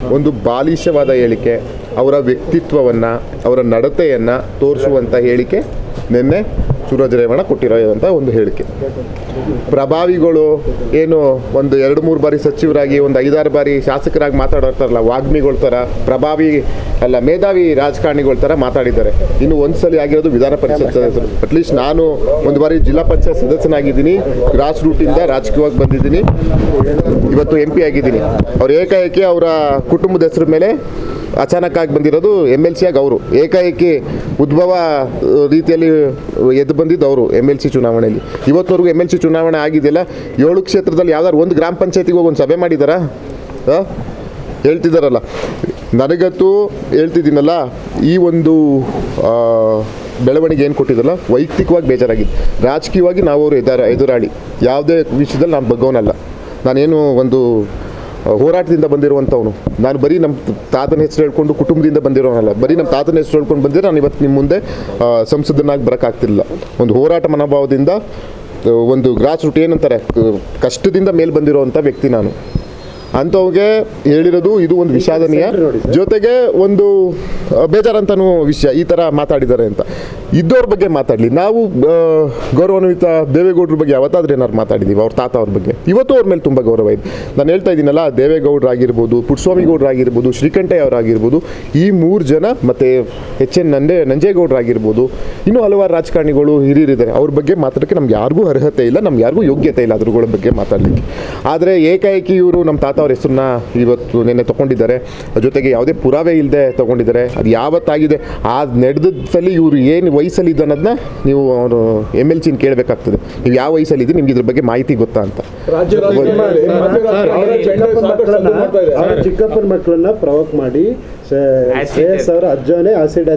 ಒಂದು ಬಾಲಿಶವಾದ ಹೇಳಿಕೆ ಅವರ ವ್ಯಕ್ತಿತ್ವವನ್ನು ಅವರ ನಡತೆಯನ್ನು ತೋರಿಸುವಂಥ ಹೇಳಿಕೆ ನಿನ್ನೆ ಸೂರಜ್ ರೇವಣ್ಣ ಕೊಟ್ಟಿರೋಂಥ ಒಂದು ಹೇಳಿಕೆ. ಪ್ರಭಾವಿಗಳು ಏನು ಒಂದು ಎರಡು ಮೂರು ಬಾರಿ ಸಚಿವರಾಗಿ, ಒಂದು ಐದಾರು ಬಾರಿ ಶಾಸಕರಾಗಿ ಮಾತಾಡೋರ್ತಾರಲ್ಲ ವಾಗ್ಮಿಗಳ ಥರ, ಪ್ರಭಾವಿ ಅಲ್ಲ, ಮೇಧಾವಿ ರಾಜಕಾರಣಿಗಳ ಥರ ಮಾತಾಡಿದ್ದಾರೆ. ಇನ್ನು ಒಂದ್ಸಲಿ ಆಗಿರೋದು ವಿಧಾನ ಪರಿಷತ್ ಸದಸ್ಯರು. ಅಟ್ಲೀಸ್ಟ್ ನಾನು ಒಂದು ಬಾರಿ ಜಿಲ್ಲಾ ಪಂಚಾಯತ್ ಸದಸ್ಯನಾಗಿದ್ದೀನಿ ಗ್ರಾಸ್ ರೂಟಿಂದ ರಾಜಕೀಯವಾಗಿ ಬಂದಿದ್ದೀನಿ. ಇವತ್ತು ಎಂ ಪಿ ಆಗಿದ್ದೀನಿ. ಅವ್ರು ಏಕಾಏಕಿ ಅವರ ಕುಟುಂಬದ ಹೆಸರು ಮೇಲೆ ಅಚಾನಕ್ಕಾಗಿ ಬಂದಿರೋದು ಎಂ ಎಲ್ ಸಿ ಆಗಿ ಅವರು ಏಕಾಏಕಿ ಉದ್ಭವ ರೀತಿಯಲ್ಲಿ ಎದ್ದು ಬಂದಿದ್ದು ಅವರು ಎಂ ಎಲ್ ಸಿ ಚುನಾವಣೆಯಲ್ಲಿ. ಇವತ್ತಿನವರೆಗೂ ಎಂ ಎಲ್ ಸಿ ಚುನಾವಣೆ ಆಗಿದೆಯಲ್ಲ? ಏಳು ಕ್ಷೇತ್ರದಲ್ಲಿ ಯಾವ್ದಾದ್ರು ಒಂದು ಗ್ರಾಮ ಪಂಚಾಯತಿಗೆ ಹೋಗಿ ಒಂದು ಸಭೆ ಮಾಡಿದ್ದಾರಾ? ಹೇಳ್ತಿದ್ದಾರಲ್ಲ ನನಗಂತೂ ಹೇಳ್ತಿದ್ದೀನಲ್ಲ, ಈ ಒಂದು ಬೆಳವಣಿಗೆ ಏನು ಕೊಟ್ಟಿದ್ದಲ್ಲ? ವೈಯಕ್ತಿಕವಾಗಿ ಬೇಜಾರಾಗಿದೆ. ರಾಜಕೀಯವಾಗಿ ನಾವು ಅವರು ಎದುರ, ಎದುರಾಳಿ. ಯಾವುದೇ ವಿಷಯದಲ್ಲಿ ನಾನು ಬಗ್ಗೋನಲ್ಲ ನಾನೇನು ಒಂದು ಹೋರಾಟದಿಂದ ಬಂದಿರುವಂಥವನು. ನಾನು ಬರೀ ನಮ್ಮ ತಾತನ ಹೆಸರು ಹೇಳ್ಕೊಂಡು ಕುಟುಂಬದಿಂದ ಬಂದಿರೋನಲ್ಲ, ಬರೀ ನಮ್ಮ ತಾತನ ಹೆಸರು ಹೇಳ್ಕೊಂಡು ಬಂದಿದ್ರೆ ನಾನು ಇವತ್ತು ನಿಮ್ಮ ಮುಂದೆ ಸಂಸದನಾಗಿ ಬರೋಕ್ಕಾಗ್ತಿಲ್ಲ ಒಂದು ಹೋರಾಟ ಮನೋಭಾವದಿಂದ ಒಂದು ಗ್ರಾಸ್ ರೂಟ್ ಏನಂತಾರೆ ಕಷ್ಟದಿಂದ ಮೇಲೆ ಬಂದಿರೋವಂಥ ವ್ಯಕ್ತಿ ನಾನು. ಅಂಥವ್ಗೆ ಹೇಳಿರೋದು ಇದು ಒಂದು ವಿಷಾದನೀಯ. ಜೊತೆಗೆ ಒಂದು ಬೇಜಾರಂತನೂ ವಿಷಯ ಈ ಥರ ಮಾತಾಡಿದ್ದಾರೆ ಅಂತ. ಇದ್ದವ್ರ ಬಗ್ಗೆ ಮಾತಾಡಲಿ. ನಾವು ಗೌರವಾನ್ವಿತ ದೇವೇಗೌಡ್ರ ಬಗ್ಗೆ ಯಾವತ್ತಾದ್ರೂ ಏನಾದ್ರು ಮಾತಾಡಿದ್ದೀವಿ ಅವ್ರ ತಾತ ಅವ್ರ ಬಗ್ಗೆ. ಇವತ್ತು ಅವ್ರ ಮೇಲೆ ತುಂಬ ಗೌರವ ಇದೆ. ನಾನು ಹೇಳ್ತಾ ಇದ್ದೀನಲ್ಲ ದೇವೇಗೌಡರಾಗಿರ್ಬೋದು ಪುಟ್ಟಸ್ವಾಮಿಗೌಡರಾಗಿರ್ಬೋದು ಶ್ರೀಕಂಠಯ್ಯ ಅವರಾಗಿರ್ಬೋದು ಈ ಮೂರು ಜನ ಮತ್ತು ಎಚ್ ಎನ್ ನಂಜೆ ನಂಜೇಗೌಡರಾಗಿರ್ಬೋದು ಇನ್ನೂ ಹಲವಾರು ರಾಜಕಾರಣಿಗಳು ಹಿರಿಯರಿದ್ದಾರೆ. ಅವ್ರ ಬಗ್ಗೆ ಮಾತಾಡೋಕ್ಕೆ ನಮ್ಗೆ ಯಾರಿಗೂ ಅರ್ಹತೆ ಇಲ್ಲ ನಮ್ಗೆ ಯಾರಿಗೂ ಯೋಗ್ಯತೆ ಇಲ್ಲ ಅದ್ರಗಳ ಬಗ್ಗೆ ಮಾತಾಡಲಿಕ್ಕೆ. ಆದರೆ ಏಕಾಏಕಿ ಇವರು ನಮ್ಮ ತಾತ ಅವ್ರ ಹೆಸರನ್ನ ಇವತ್ತು ನಿನ್ನೆ ತಗೊಂಡಿದ್ದಾರೆ. ಜೊತೆಗೆ ಯಾವುದೇ ಪುರಾವೆ ಇಲ್ಲದೆ ತಗೊಂಡಿದ್ದಾರೆ. ಅದು ಯಾವತ್ತಾಗಿದೆ ಆ ನಡೆದಲ್ಲಿ ಇವರು ಏನು ವಯಸ್ಸಲ್ಲಿ ಇದ್ದು ಅನ್ನೋದನ್ನ ನೀವು ಅವರು ಎಂ ಎಲ್ ಸಿನ ಕೇಳಬೇಕಾಗ್ತದೆ. ನೀವು ಯಾವ ವಯಸ್ಸಲ್ಲಿ ಇದ್ದೀರಿ ನಿಮ್ಗೆ ಇದ್ರ ಬಗ್ಗೆ ಮಾಹಿತಿ ಗೊತ್ತಾ ಅಂತ. ಚಿಕ್ಕಪ್ಪನ ಮಕ್ಕಳನ್ನ ಪ್ರವೋಕ್ ಮಾಡಿ ಅಜ್ಜನೇ ಆಸಿಡ್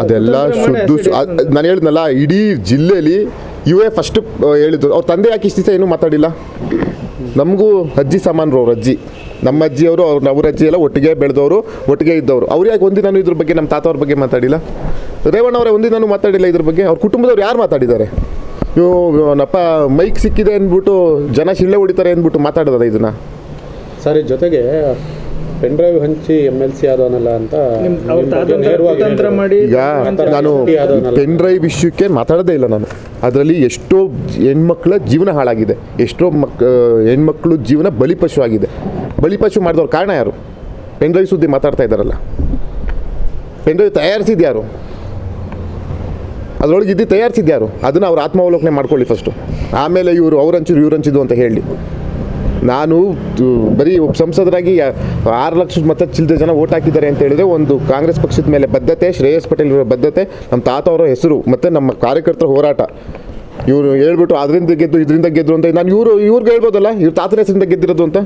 ಅದೆಲ್ಲ ಶುದ್ಧ ನಾನು ಹೇಳಿದ್ನಲ್ಲ ಇಡೀ ಜಿಲ್ಲೆಯಲ್ಲಿ ಇವೇ ಫಸ್ಟ್ ಹೇಳಿದ್ರು ಅವ್ರ ತಂದೆ ಯಾಕೆ ಇಷ್ಟು ದಿವಸ ಏನೂ ಮಾತಾಡಿಲ್ಲ? ನಮಗೂ ಅಜ್ಜಿ ಸಮಾನರು ಅವ್ರ ಅಜ್ಜಿ. ನಮ್ಮ ಅಜ್ಜಿಯವರು, ಅವ್ರ ಅವ್ರ ಅಜ್ಜಿ ಎಲ್ಲ ಒಟ್ಟಿಗೆ ಬೆಳೆದವರು, ಒಟ್ಟಿಗೆ ಇದ್ದವರು. ಅವ್ರು ಯಾಕೆ ಒಂದಿನ ಇದ್ರ ಬಗ್ಗೆ ನಮ್ಮ ತಾತವ್ರ ಬಗ್ಗೆ ಮಾತಾಡಿಲ್ಲ? ರೇವಣ್ಣ ಅವರೇ ಒಂದಿನಾನು ಮಾತಾಡಿಲ್ಲ ಇದ್ರ ಬಗ್ಗೆ? ಅವ್ರ ಕುಟುಂಬದವ್ರು ಯಾರು ಮಾತಾಡಿದ್ದಾರೆ? ಇವು ನಪ್ಪ, ಮೈಕ್ ಸಿಕ್ಕಿದೆ ಅಂದ್ಬಿಟ್ಟು ಜನ ಶಿಳ್ಳೆ ಹೊಡಿತಾರೆ ಅಂದ್ಬಿಟ್ಟು ಮಾತಾಡೋದ ಇದನ್ನ? ಸರಿ, ಜೊತೆಗೆ ಪೆನ್ ಡ್ರೈವ್ ಹಂಚಿ ಎಂ ಎಲ್ ಸಿ ಆದವನಲ್ಲ ಅಂತ ಈಗ ನಾನು ಪೆನ್ಡ್ರೈವ್ ವಿಷಯಕ್ಕೆ ಮಾತಾಡೋದೇ ಇಲ್ಲ ನಾನು. ಅದರಲ್ಲಿ ಎಷ್ಟೋ ಹೆಣ್ಮಕ್ಳ ಜೀವನ ಹಾಳಾಗಿದೆ. ಎಷ್ಟೋ ಮಕ್ ಹೆಣ್ಮಕ್ಳು ಜೀವನ ಬಲಿಪಶು ಆಗಿದೆ. ಬಲಿಪಶು ಮಾಡಿದವ್ರ ಕಾರಣ ಯಾರು? ಪೆನ್ಡ್ರೈವ್ ಸುದ್ದಿ ಮಾತಾಡ್ತಾ ಇದ್ದಾರಲ್ಲ. ಪೆನ್ಡ್ರೈವ್ ಡ್ರೈವ್ ತಯಾರಿಸಿದ್ದು ಯಾರು? ಅದರೊಳಗೆ ಇದ್ದು ತಯಾರಿಸಿದ್ಯಾರು ಅದನ್ನು ಅವ್ರು ಆತ್ಮಾವಲೋಕನೆ ಮಾಡ್ಕೊಳ್ಳಿ ಫಸ್ಟು ಆಮೇಲೆ ಇವರು ಇವ್ರು ಇವ್ರಂಚಿದ್ದು ಅಂತ ಹೇಳಿ. ನಾನು ಬರೀ ಒಬ್ಬ ಸಂಸದರಾಗಿ ಆರು ಲಕ್ಷ ಮತ ಚಿಲ್ಲದೆ ಜನ ಓಟ್ ಹಾಕಿದ್ದಾರೆ ಅಂತ ಹೇಳಿದ್ರೆ ಒಂದು ಕಾಂಗ್ರೆಸ್ ಪಕ್ಷದ ಮೇಲೆ ಬದ್ಧತೆ, ಶ್ರೇಯಸ್ ಪಟೇಲ್ ಇವರ ಬದ್ಧತೆ, ನಮ್ಮ ತಾತ ಅವರ ಹೆಸರು ಮತ್ತು ನಮ್ಮ ಕಾರ್ಯಕರ್ತರ ಹೋರಾಟ. ಇವರು ಹೇಳ್ಬಿಟ್ಟು ಅದರಿಂದ ಗೆದ್ದು, ಇದರಿಂದ ಗೆದ್ದರು ಅಂತ, ನಾನು ಇವರು, ಇವ್ರಿಗೆ ಹೇಳ್ಬೋದಲ್ಲ, ಇವ್ರ ತಾತನ ಹೆಸರಿಂದ ಗೆದ್ದಿರೋದು ಅಂತ?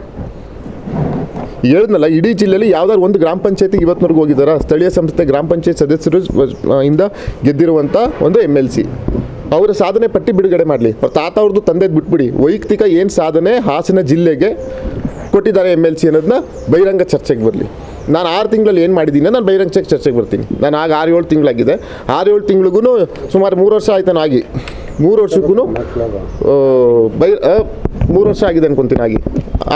ಹೇಳಿದ್ನಲ್ಲ, ಇಡೀ ಜಿಲ್ಲೆಯಲ್ಲಿ ಯಾವ್ದಾದ್ರು ಒಂದು ಗ್ರಾಮ ಪಂಚಾಯತಿ ಇವತ್ತಿನವರೆಗೂ ಹೋಗಿದ್ದಾರೆ? ಸ್ಥಳೀಯ ಸಂಸ್ಥೆ ಗ್ರಾಮ ಪಂಚಾಯತ್ ಸದಸ್ಯರು ಇಂದ ಗೆದ್ದಿರುವಂಥ ಒಂದು ಎಂ ಎಲ್ ಸಿ ಅವರ ಸಾಧನೆ ಪಟ್ಟಿ ಬಿಡುಗಡೆ ಮಾಡಲಿ. ಅವ್ರ ತಾತ ಅವ್ರದ್ದು ತಂದೆದು ಬಿಟ್ಬಿಡಿ. ವೈಯಕ್ತಿಕ ಏನು ಸಾಧನೆ ಹಾಸನ ಜಿಲ್ಲೆಗೆ ಕೊಟ್ಟಿದ್ದಾರೆ ಎಂ ಎಲ್ ಸಿ ಅನ್ನೋದನ್ನ ಬಹಿರಂಗ ಚರ್ಚೆಗೆ ಬರಲಿ. ನಾನು ಆರು ತಿಂಗಳಲ್ಲಿ ಏನು ಮಾಡಿದ್ದೀನಿ ನಾನು ಬಹಿರಂಗ ಚೆಕ್ ಚರ್ಚೆಗೆ ಬರ್ತೀನಿ. ನಾನು ಆಗ ಆರು ಏಳು ತಿಂಗಳಾಗಿದೆ. ಆರು ಏಳು ತಿಂಗಳಿಗೂ ಸುಮಾರು ಮೂರು ವರ್ಷ ಆಯ್ತು ನಾನು ಆಗಿ. ಮೂರು ವರ್ಷಕ್ಕೂ ಬೈ ಮೂರು ವರ್ಷ ಆಗಿದೆ ಅನ್ಕೊಂತೀನಿ ಆಗಿ.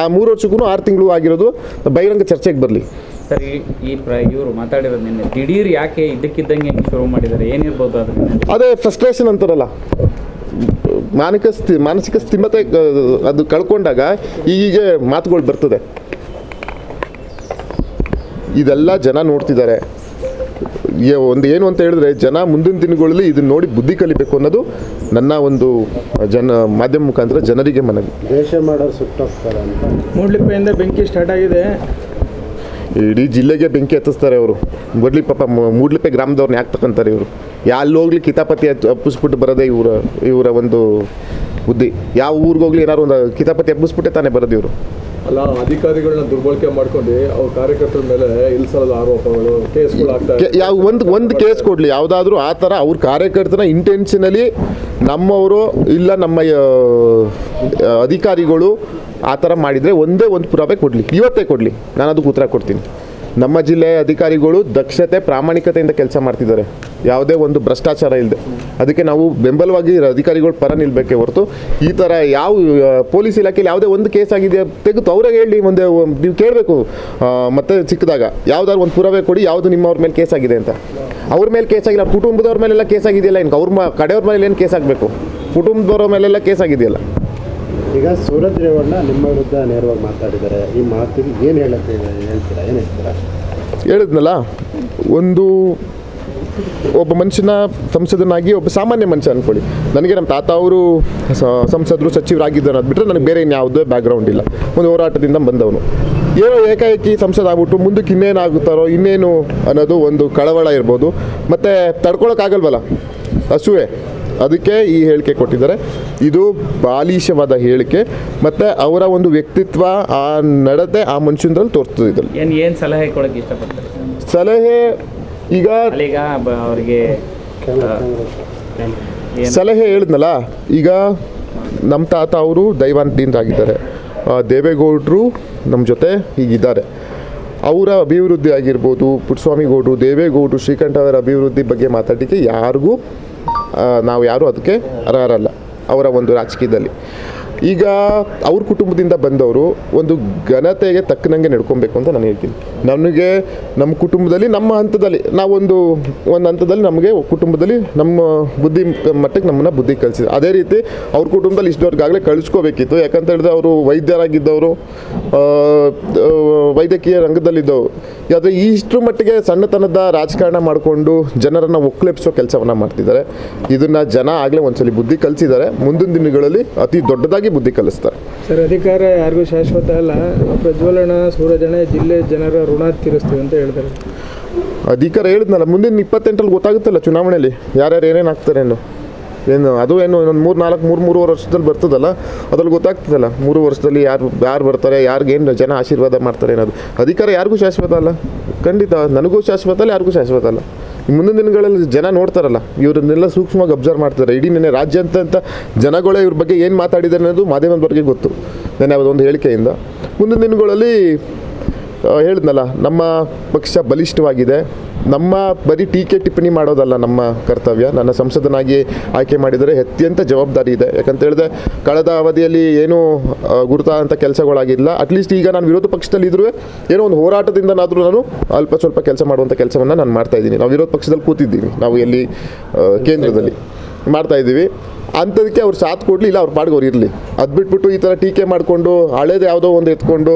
ಆ ಮೂರು ವರ್ಷಕ್ಕೂ ಆರು ತಿಂಗಳು ಆಗಿರೋದು ಬಹಿರಂಗ ಚರ್ಚೆಗೆ ಬರಲಿ. ಸರ್ ಈ- ಪ್ರ ಇವರು ಮಾತಾಡಿರೋದು ನಿನ್ನೆ. ದಿಢೀರ್ ಯಾಕೆ ಇದ್ದಕ್ಕಿದ್ದಂಗೆ ಹೆಂಗೆ ಶುರು ಮಾಡಿದ್ದಾರೆ? ಏನಿರ್ಬೋದು ಅದರಿಂದ ಅದೇ ಫ್ರಸ್ಟ್ರೇಷನ್ ಅಂತಾರಲ್ಲ. ಮಾನಸಿಕ ಸ್ಥಿ ಮಾನಸಿಕ ಸ್ಥಿಮತೆ ಅದು ಕಳ್ಕೊಂಡಾಗ ಹೀಗೆ ಮಾತುಗಳು ಬರ್ತದೆ. ಇದೆಲ್ಲ ಜನ ನೋಡ್ತಿದ್ದಾರೆ. ಒಂದು ಏನು ಅಂತ ಹೇಳಿದ್ರೆ ಜನ ಮುಂದಿನ ದಿನಗಳಲ್ಲಿ ಇದನ್ನ ನೋಡಿ ಬುದ್ಧಿ ಕಲಿಬೇಕು ಅನ್ನೋದು ನನ್ನ ಒಂದು ಜನ ಮಾಧ್ಯಮ ಮುಖಾಂತರ ಜನರಿಗೆ ಮನವಿ. ದೇಶ ಮಾಡೋರು ಸುಟ್ಟೋಗ್ತಾರೆ ಅಂತ. ಮೂಡ್ಲಿಪ್ಪೆಯಿಂದ ಬೆಂಕಿ ಸ್ಟಾರ್ಟ್ ಆಗಿದೆ. ಇಡೀ ಜಿಲ್ಲೆಗೆ ಬೆಂಕಿ ಹತ್ತಿಸ್ತಾರೆ ಅವರು ಮೂಡ್ಲಿ ಪಾಪ ಮೂಡ್ಲಿಪ್ಪೆ ಮೂಡ್ಲಿಪೆ ಗ್ರಾಮದವ್ರನ್ನ ಯಾಕೆ ತಗೊಂತಾರೆ ಇವರು? ಅಲ್ಲಿ ಹೋಗ್ಲಿ ಕಿತಾಪತಿ ಅಪ್ಪಿಸ್ಬಿಟ್ಟು ಬರೋದೇ ಇವರ ಇವರ ಒಂದು ಬುದ್ಧಿ. ಯಾವ ಊರಿಗೆ ಹೋಗ್ಲಿ ಏನಾದ್ರು ಒಂದು ಕಿತಾಪತಿ ಹಬ್ಬಿಸ್ಬಿಟ್ಟೆ ತಾನೇ ಬರೋದು ಇವರು. ಅಲ್ಲ ಅಧಿಕಾರಿಗಳನ್ನ ದುರ್ಬಳಕೆ ಮಾಡ್ಕೊಂಡು ಅವ್ರ ಕಾರ್ಯಕರ್ತರ ಮೇಲೆ ಇಲ್ಸಲ್ಲದ ಆರೋಪಗಳು ಕೇಸ್ಗಳು ಆಗ್ತಾ ಯಾವ ಒಂದು ಒಂದು ಕೇಸ್ ಕೊಡಲಿ. ಯಾವುದಾದ್ರೂ ಆ ಥರ ಅವ್ರ ಕಾರ್ಯಕರ್ತನ ಇಂಟೆನ್ಷನಲಿ ನಮ್ಮವರು ಇಲ್ಲ ನಮ್ಮ ಅಧಿಕಾರಿಗಳು ಆ ಥರ ಮಾಡಿದರೆ ಒಂದೇ ಒಂದು ಪುರಾವೆ ಕೊಡಲಿ, ಇವತ್ತೇ ಕೊಡಲಿ. ನಾನು ಅದಕ್ಕೆ ಉತ್ತರ ಕೊಡ್ತೀನಿ. ನಮ್ಮ ಜಿಲ್ಲೆಯ ಅಧಿಕಾರಿಗಳು ದಕ್ಷತೆ, ಪ್ರಾಮಾಣಿಕತೆಯಿಂದ ಕೆಲಸ ಮಾಡ್ತಿದ್ದಾರೆ. ಯಾವುದೇ ಒಂದು ಭ್ರಷ್ಟಾಚಾರ ಇಲ್ಲದೆ. ಅದಕ್ಕೆ ನಾವು ಬೆಂಬಲವಾಗಿ ಅಧಿಕಾರಿಗಳು ಪರ ನಿಲ್ಲಬೇಕೆ ಹೊರತು ಈ ಥರ ಯಾವ ಪೊಲೀಸ್ ಇಲಾಖೆಯಲ್ಲಿ ಯಾವುದೇ ಒಂದು ಕೇಸ್ ಆಗಿದೆ ತೆಗೆದು ಅವ್ರಿಗೆ ಹೇಳಿ ಮುಂದೆ ನೀವು ಕೇಳಬೇಕು. ಮತ್ತೆ ಸಿಕ್ಕಿದಾಗ ಯಾವ್ದಾದ್ರು ಒಂದು ಪುರಾವೆ ಕೊಡಿ, ಯಾವುದು ನಿಮ್ಮವ್ರ ಮೇಲೆ ಕೇಸ್ ಆಗಿದೆ ಅಂತ. ಅವ್ರ ಮೇಲೆ ಕೇಸ್ ಆಗಿಲ್ಲ, ಕುಟುಂಬದವ್ರ ಮೇಲೆಲ್ಲ ಕೇಸ್ ಆಗಿದೆಯಲ್ಲ ಇನ್ನು ಅವ್ರ ಕಡೆಯವ್ರ ಮೇಲೆ ಏನು ಕೇಸ್ ಆಗಬೇಕು? ಕುಟುಂಬದವ್ರ ಮೇಲೆಲ್ಲ ಕೇಸ್ ಆಗಿದೆಯಲ್ಲ. ಈಗ ಸೂರಜ್ ರೇವಣ್ಣ ನಿಮ್ಮ ವಿರುದ್ಧ ನೇರವಾಗಿ ಮಾತಾಡಿದ್ದಾರೆ. ಈ ಮಾತಿಗೆ ಏನು ಹೇಳಕ್ಕೆ ಹೇಳ್ತೀರಾ? ಏನು ಹೇಳ್ತೀರಾ? ಹೇಳಿದ್ನಲ್ಲ, ಒಂದು ಒಬ್ಬ ಮನುಷ್ಯನ ಸಂಸದನಾಗಿ ಒಬ್ಬ ಸಾಮಾನ್ಯ ಮನುಷ್ಯ ಅನ್ಕೊಳ್ಳಿ. ನನಗೆ ನಮ್ಮ ತಾತ ಅವರು ಸಂಸದರು ಸಂಸದರು ಸಚಿವರಾಗಿದ್ದಾರೆ ಅದು ಬಿಟ್ಟರೆ ನನಗೆ ಬೇರೆ ಇನ್ಯಾವುದೇ ಬ್ಯಾಕ್ಗ್ರೌಂಡ್ ಇಲ್ಲ. ಒಂದು ಹೋರಾಟದಿಂದ ಬಂದವನು. ಏನೋ ಏಕಾಏಕಿ ಸಂಸದ ಆಗ್ಬಿಟ್ಟು ಮುಂದಕ್ಕೆ ಇನ್ನೇನಾಗುತ್ತಾರೋ, ಇನ್ನೇನು ಅನ್ನೋದು ಒಂದು ಕಳವಳ ಇರ್ಬೋದು. ಮತ್ತು ತಡ್ಕೊಳಕ್ಕಾಗಲ್ವಲ್ಲ? ಹಸುವೆ. ಅದಕ್ಕೆ ಈ ಹೇಳಿಕೆ ಕೊಟ್ಟಿದ್ದಾರೆ. ಇದು ಬಾಲಿಶವಾದ ಹೇಳಿಕೆ. ಮತ್ತು ಅವರ ಒಂದು ವ್ಯಕ್ತಿತ್ವ ಆ ನಡತೆ ಆ ಮನುಷ್ಯನಲ್ಲಿ ತೋರಿಸ್ತದೆ ಇದರಲ್ಲಿ. ಏನು ಸಲಹೆ ಕೊಡೋಕ್ಕೆ ಇಷ್ಟಪಡ್ತಾರೆ? ಸಲಹೆ ಈಗ ಅವ್ರಿಗೆ ಸಲಹೆ ಹೇಳಿದ್ನಲ್ಲ ಈಗ ನಮ್ಮ ತಾತ ಅವರು ದೈವಾಂತೀನರಾಗಿದ್ದಾರೆ ಆಗಿದ್ದಾರೆ ದೇವೇಗೌಡರು ನಮ್ಮ ಜೊತೆ ಈಗಿದ್ದಾರೆ ಅವರ ಅಭಿವೃದ್ಧಿ ಆಗಿರ್ಬೋದು ಪುಟ್ಟಸ್ವಾಮಿ ಗೌಡ್ರು ದೇವೇಗೌಡರು ಶ್ರೀಕಂಠ ಅವರ ಅಭಿವೃದ್ಧಿ ಬಗ್ಗೆ ಮಾತಾಡಲಿಕ್ಕೆ ಯಾರಿಗೂ ನಾವು ಯಾರೂ ಅದಕ್ಕೆ ಅರ್ಹರಲ್ಲ. ಅವರ ಒಂದು ರಾಜಕೀಯದಲ್ಲಿ. ಈಗ ಅವ್ರ ಕುಟುಂಬದಿಂದ ಬಂದವರು ಒಂದು ಘನತೆಗೆ ತಕ್ಕನಂಗೆ ನಡ್ಕೊಬೇಕು ಅಂತ ನಾನು ಹೇಳ್ತೀನಿ. ನನಗೆ ನಮ್ಮ ಕುಟುಂಬದಲ್ಲಿ, ನಮ್ಮ ಹಂತದಲ್ಲಿ ನಾವೊಂದು ಒಂದು ಹಂತದಲ್ಲಿ ನಮಗೆ ಕುಟುಂಬದಲ್ಲಿ ನಮ್ಮ ಬುದ್ಧಿ, ಮಟ್ಟಕ್ಕೆ ನಮ್ಮನ್ನ ಬುದ್ಧಿ ಕಲಿಸಿದ್ರು. ಅದೇ ರೀತಿ ಅವ್ರ ಕುಟುಂಬದಲ್ಲಿ ಇಷ್ಟವರೆಗಾಗಲೇ ಕಳಿಸ್ಕೋಬೇಕಿತ್ತು. ಯಾಕಂತ ಹೇಳಿದ್ರೆ ಅವರು ವೈದ್ಯರಾಗಿದ್ದವರು ವೈದ್ಯಕೀಯ ರಂಗದಲ್ಲಿದ್ದವರು. ಆದರೆ ಇಷ್ಟರ ಮಟ್ಟಿಗೆ ಸಣ್ಣತನದ ರಾಜಕಾರಣ ಮಾಡಿಕೊಂಡು ಜನರನ್ನು ಒಕ್ಕಲೆಪ್ಸೋ ಕೆಲಸವನ್ನು ಮಾಡ್ತಿದ್ದಾರೆ. ಇದನ್ನು ಜನ ಆಗಲೇ ಒಂದ್ಸಲಿ ಬುದ್ಧಿ ಕಲಿಸಿದ್ದಾರೆ. ಮುಂದಿನ ದಿನಗಳಲ್ಲಿ ಅತಿ ದೊಡ್ಡದಾಗಿ ಬುದ್ಧಿ ಕಲಿಸ್ತಾರೆ. ಸರ್ ಅಧಿಕಾರ ಯಾರಿಗೂ ಶಾಶ್ವತ ಅಲ್ಲ. ಪ್ರಜ್ವಲನ ಸೂರಜನ ಜಿಲ್ಲೆ ಜನರ ಋಣ ತೀರಿಸ್ತೀವಿ ಅಂತ ಹೇಳ್ತಾರೆ. ಅಧಿಕಾರ ಹೇಳಿದ್ನಲ್ಲ ಮುಂದಿನ ಇಪ್ಪತ್ತೆಂಟರಲ್ಲಿ ಗೊತ್ತಾಗುತ್ತಲ್ಲ ಚುನಾವಣೆಯಲ್ಲಿ? ಯಾರ್ಯಾರು ಏನೇನು ಆಗ್ತಾರೆ ಏನು? ಏನು, ಅದು ಏನು, ಇನ್ನೊಂದು ಮೂರು ನಾಲ್ಕು, ಮೂರು ಮೂರುವರೆ ವರ್ಷದಲ್ಲಿ ಬರ್ತದಲ್ಲ, ಅದ್ರಲ್ಲಿ ಗೊತ್ತಾಗ್ತದಲ್ಲ, ಮೂರು ವರ್ಷದಲ್ಲಿ ಯಾರು ಯಾರು ಬರ್ತಾರೆ ಯಾರಿಗೇನು ಜನ ಆಶೀರ್ವಾದ ಮಾಡ್ತಾರೆ ಅನ್ನೋದು. ಅಧಿಕಾರ ಯಾರಿಗೂ ಶಾಶ್ವತ ಅಲ್ಲ. ಖಂಡಿತ, ನನಗೂ ಶಾಶ್ವತ ಅಲ್ಲ, ಯಾರಿಗೂ ಶಾಶ್ವತ ಅಲ್ಲ. ಮುಂದಿನ ದಿನಗಳಲ್ಲಿ ಜನ ನೋಡ್ತಾರಲ್ಲ ಇವರನ್ನೆಲ್ಲ ಸೂಕ್ಷ್ಮವಾಗಿ ಅಬ್ಸರ್ವ್ ಮಾಡ್ತಾರೆ ಇಡೀ ನಿನ್ನೆ ರಾಜ್ಯಾದ್ಯಂತ ಜನಗಳೇ ಇವ್ರ ಬಗ್ಗೆ ಏನು ಮಾತಾಡಿದ್ದಾರೆ ಅನ್ನೋದು ಮಾಧ್ಯಮದವರೆಗೆ ಗೊತ್ತು. ನೆನೆ ಒಂದು ಹೇಳಿಕೆಯಿಂದ. ಮುಂದಿನ ದಿನಗಳಲ್ಲಿ ಹೇಳಿದ್ನಲ್ಲ, ನಮ್ಮ ಪಕ್ಷ ಬಲಿಷ್ಠವಾಗಿದೆ. ನಮ್ಮ ಬರೀ ಟೀಕೆ ಟಿಪ್ಪಣಿ ಮಾಡೋದಲ್ಲ ನಮ್ಮ ಕರ್ತವ್ಯ. ನನ್ನ ಸಂಸದನಾಗಿ ಆಯ್ಕೆ ಮಾಡಿದರೆ ಅತ್ಯಂತ ಜವಾಬ್ದಾರಿ ಇದೆ. ಯಾಕಂತ ಹೇಳಿದ್ರೆ, ಕಳೆದ ಅವಧಿಯಲ್ಲಿ ಏನೂ ಗುರುತಾದಂಥ ಕೆಲಸಗಳಾಗಿಲ್ಲ. ಅಟ್ಲೀಸ್ಟ್ ಈಗ ನಾನು ವಿರೋಧ ಪಕ್ಷದಲ್ಲಿ ಇದ್ರೂ ಏನೋ ಒಂದು ಹೋರಾಟದಿಂದನಾದರೂ ನಾನು ಅಲ್ಪ ಸ್ವಲ್ಪ ಕೆಲಸ ಮಾಡುವಂಥ ಕೆಲಸವನ್ನು ನಾನು ಮಾಡ್ತಾ ಇದ್ದೀನಿ. ನಾವು ವಿರೋಧ ಪಕ್ಷದಲ್ಲಿ ಕೂತಿದ್ದೀವಿ. ನಾವು ಎಲ್ಲಿ ಕೇಂದ್ರದಲ್ಲಿ ಮಾಡ್ತಾ ಇದ್ದೀವಿ. ಅಂಥದಕ್ಕೆ ಅವ್ರು ಸಾಥ್ ಕೊಡಲಿ ಇಲ್ಲ ಅವ್ರ ಪಾಡ್ಗೆ ಅವ್ರು ಇರಲಿ. ಅದು ಬಿಟ್ಬಿಟ್ಟು ಈ ಥರ ಟೀಕೆ ಮಾಡಿಕೊಂಡು, ಹಳೇದು ಯಾವುದೋ ಒಂದು ಎತ್ಕೊಂಡು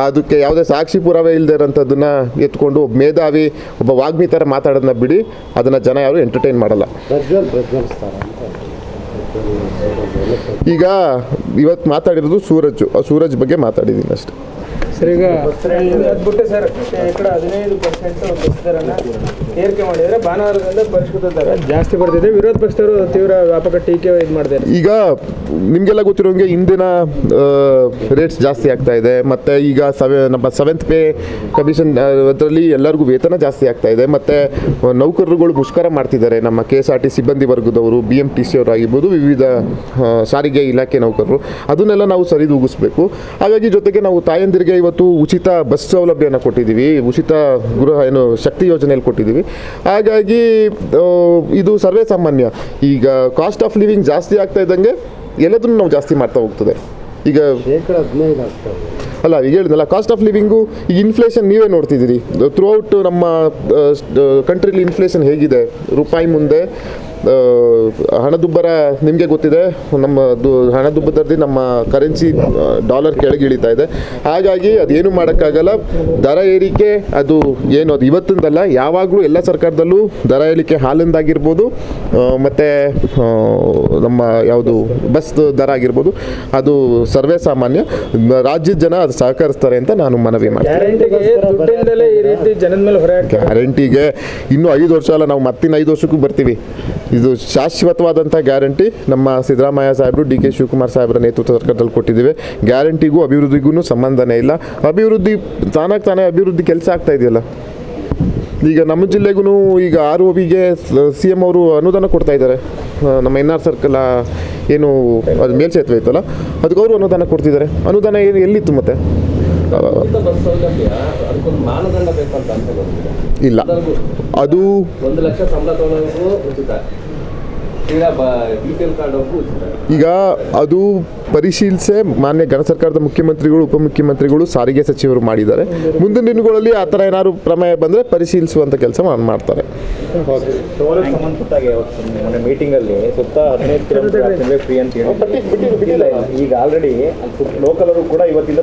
ಅದಕ್ಕೆ ಯಾವುದೇ ಸಾಕ್ಷಿ ಪುರಾವೆ ಇಲ್ಲದೆ ಇರೋಂಥದ್ದನ್ನು ಎತ್ಕೊಂಡು ಒಬ್ಬ ಮೇಧಾವಿ ಒಬ್ಬ ವಾಗ್ಮಿ ಥರ ಮಾತಾಡೋದನ್ನ ಬಿಡಿ ಅದನ್ನು ಜನ ಯಾರು ಎಂಟರ್ಟೈನ್ ಮಾಡಲ್ಲ. ಈಗ ಇವತ್ತು ಮಾತಾಡಿರೋದು ಸೂರಜ್ ಆ ಸೂರಜ್ ಬಗ್ಗೆ ಮಾತಾಡಿದ್ದೀನಿ ಅಷ್ಟೇ. ಸರ್ ಈಗ ಅದ್ಬಿಟ್ಟು ಸರ್ ಶೇಕಡ ಹದಿನೈದು ಪರ್ಸೆಂಟ್ ಬಸ್ದರನ್ನ ಏರಿಕೆ ಮಾಡಿದರೆ ಭಾನುವಾರದಿಂದ ಪರಿಷ್ಕೃತ ದರ ಜಾಸ್ತಿ ಬರ್ತಿದೆ ವಿರೋಧ ಪಕ್ಷದವರು ತೀವ್ರ ವ್ಯಾಪಕ ಟೀಕೆ ಇದು ಮಾಡಿದ್ದಾರೆ ಈಗ ನಿಮಗೆಲ್ಲ ಗೊತ್ತಿರೋಂಗೆ ಇಂದಿನ ರೇಟ್ಸ್ ಜಾಸ್ತಿ ಆಗ್ತಾ ಇದೆ. ಮತ್ತು ಈಗ ಸವೆ ನಮ್ಮ ಸೆವೆಂತ್ ಪೇ ಕಮಿಷನ್ ಅದರಲ್ಲಿ ಎಲ್ಲರಿಗೂ ವೇತನ ಜಾಸ್ತಿ ಆಗ್ತಾ ಇದೆ. ಮತ್ತು ನೌಕರರುಗಳು ಮುಷ್ಕರ ಮಾಡ್ತಿದ್ದಾರೆ. ನಮ್ಮ ಕೆ ಎಸ್ ಆರ್ ಟಿ ಸಿಬ್ಬಂದಿ ವರ್ಗದವರು ಬಿ ಎಂ ಟಿ ಸಿ ಅವರು ಆಗಿರ್ಬೋದು ವಿವಿಧ ಸಾರಿಗೆ ಇಲಾಖೆ ನೌಕರರು. ಅದನ್ನೆಲ್ಲ ನಾವು ಸರಿದೂಗಿಸ್ಬೇಕು. ಹಾಗಾಗಿ ಜೊತೆಗೆ ನಾವು ತಾಯಂದಿರಿಗೆ ಇವತ್ತು ಉಚಿತ ಬಸ್ ಸೌಲಭ್ಯನ ಕೊಟ್ಟಿದ್ದೀವಿ ಉಚಿತ ಗೃಹ ಏನು ಶಕ್ತಿ ಯೋಜನೆಯಲ್ಲಿ ಕೊಟ್ಟಿದ್ದೀವಿ. ಹಾಗಾಗಿ ಇದು ಸರ್ವೇ ಸಾಮಾನ್ಯ. ಈಗ ಕಾಸ್ಟ್ ಆಫ್ ಲಿವಿಂಗ್ ಜಾಸ್ತಿ ಆಗ್ತಾ ಇದ್ದಂಗೆ ಎಲ್ಲದನ್ನು ನಾವು ಜಾಸ್ತಿ ಮಾಡ್ತಾ ಹೋಗ್ತದೆ. ಈಗ ಹದಿನೈದು ಅಲ್ಲ ಈಗ ಹೇಳಿದ್ನಲ್ಲ ಕಾಸ್ಟ್ ಆಫ್ ಲಿವಿಂಗು ಈಗ ಇನ್ಫ್ಲೇಷನ್ ನೀವೇ ನೋಡ್ತಿದ್ದೀರಿ. ಥ್ರೂ ಔಟ್ ನಮ್ಮ ಕಂಟ್ರೀಲಿ ಇನ್ಫ್ಲೇಷನ್ ಹೇಗಿದೆ? ರೂಪಾಯಿ ಮುಂದೆ ಹಣದುಬ್ಬರ ನಿಮಗೆ ಗೊತ್ತಿದೆ. ನಮ್ಮ ದು ಹಣದುಬ್ಬರದಲ್ಲಿ ನಮ್ಮ ಕರೆನ್ಸಿ ಡಾಲರ್ ಕೆಳಗೆ ಇಳಿತಾ ಇದೆ. ಹಾಗಾಗಿ ಅದೇನು ಮಾಡೋಕ್ಕಾಗಲ್ಲ. ದರ ಏರಿಕೆ ಅದು ಏನು ಅದು ಇವತ್ತಿಂದಲ್ಲ ಯಾವಾಗಲೂ ಎಲ್ಲ ಸರ್ಕಾರದಲ್ಲೂ ದರ ಏರಿಕೆ ಹಾಲಿಂದಾಗಿರ್ಬೋದು. ಮತ್ತು ನಮ್ಮ ಯಾವುದು ಬಸ್ ದರ ಆಗಿರ್ಬೋದು. ಅದು ಸರ್ವೇ ಸಾಮಾನ್ಯ. ರಾಜ್ಯದ ಜನ ಅದು ಸಹಕರಿಸ್ತಾರೆ ಅಂತ ನಾನು ಮನವಿ ಮಾಡ್ತೀನಿ. ಗ್ಯಾರಂಟಿಗೆ ಇನ್ನೂ ಐದು ವರ್ಷ ಅಲ್ಲ ನಾವು ಮತ್ತಿನ ಐದು ವರ್ಷಕ್ಕೂ ಬರ್ತೀವಿ. ಇದು ಶಾಶ್ವತವಾದಂಥ ಗ್ಯಾರಂಟಿ ನಮ್ಮ ಸಿದ್ದರಾಮಯ್ಯ ಸಾಹೇಬರು ಡಿ ಕೆ ಶಿವಕುಮಾರ್ ಸಾಹೇಬರ ನೇತೃತ್ವ ಸರ್ಕಾರದಲ್ಲಿ ಕೊಟ್ಟಿದ್ದೇವೆ. ಗ್ಯಾರಂಟಿಗೂ ಅಭಿವೃದ್ಧಿಗೂ ಸಂಬಂಧನೇ ಇಲ್ಲ. ಅಭಿವೃದ್ಧಿ ತಾನಾಗಿ ತಾನೇ ಅಭಿವೃದ್ಧಿ ಕೆಲಸ ಆಗ್ತಾ ಇದೆಯಲ್ಲ? ಈಗ ನಮ್ಮ ಜಿಲ್ಲೆಗೂ ಈಗ ಆರ್ ಒ ಬಿಗೆ ಸಿ ಎಂ ಅವರು ಅನುದಾನ ಕೊಡ್ತಾ ಇದ್ದಾರೆ. ನಮ್ಮ ಎನ್ ಆರ್ ಸರ್ಕಲ್ ಏನು, ಅದು ಮೇಲ್ಸೇತುವೆ ಇತ್ತಲ್ಲ ಅದಕ್ಕೆ ಅವರು ಅನುದಾನ ಕೊಡ್ತಿದ್ದಾರೆ. ಅನುದಾನ ಏನು ಎಲ್ಲಿತ್ತು ಮತ್ತೆ? ಇಲ್ಲ. ಅದು ಒಂದು ಲಕ್ಷ ಸಂಬಳ ತಗೊಳ್ಳೋದು ಉಚಿತ. ಈಗ ಬಿ ಕಾರ್ಡ್ ಉಚಿತ. ಈಗ ಅದು ಪರಿಶೀಲಿಸೆ ಮಾನ್ಯ ಗಣ ಸರ್ಕಾರದ ಮುಖ್ಯಮಂತ್ರಿಗಳು ಉಪಮುಖ್ಯಮಂತ್ರಿಗಳು ಸಾರಿಗೆ ಸಚಿವರು ಮಾಡಿದ್ದಾರೆ. ಮುಂದಿನ ದಿನಗಳಲ್ಲಿ ಆ ಥರ ಏನಾದ್ರು ಪ್ರಮೇಯ ಬಂದರೆ ಪರಿಶೀಲಿಸುವಂಥ ಕೆಲಸ ಮಾಡ್ತಾರೆ. ಮೀಟಿಂಗಲ್ಲಿ ಸುತ್ತ ಹದಿನೈದು ಕಿಲೋಮೀಟರ್ ಫ್ರೀ ಅಂತ ಹೇಳಿ. ಇಲ್ಲ ಇಲ್ಲ ಈಗ ಆಲ್ರೆಡಿ ಲೋಕಲ್ ಅವರು ಕೂಡ ಇವತ್ತಿಂದ